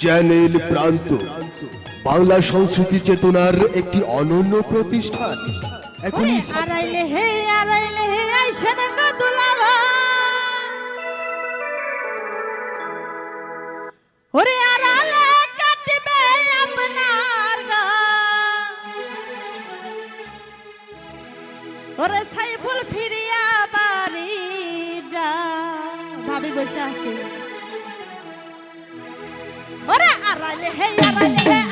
Channel প্রান্ত। বাংলা সংস্কৃতি চেতনার একটি অনন্য প্রতিষ্ঠান। ওরে এখনই আড়াইলে হে আড়াইলে হে আইসে দেখো দুলাভা ওরে আড়ালে কাটবে আপনার গা। ওরে সাইফুল ফিরিয়া বাড়ি যা। ভাবি বসে আছে। আড়াইলে হে আড়াইলে হে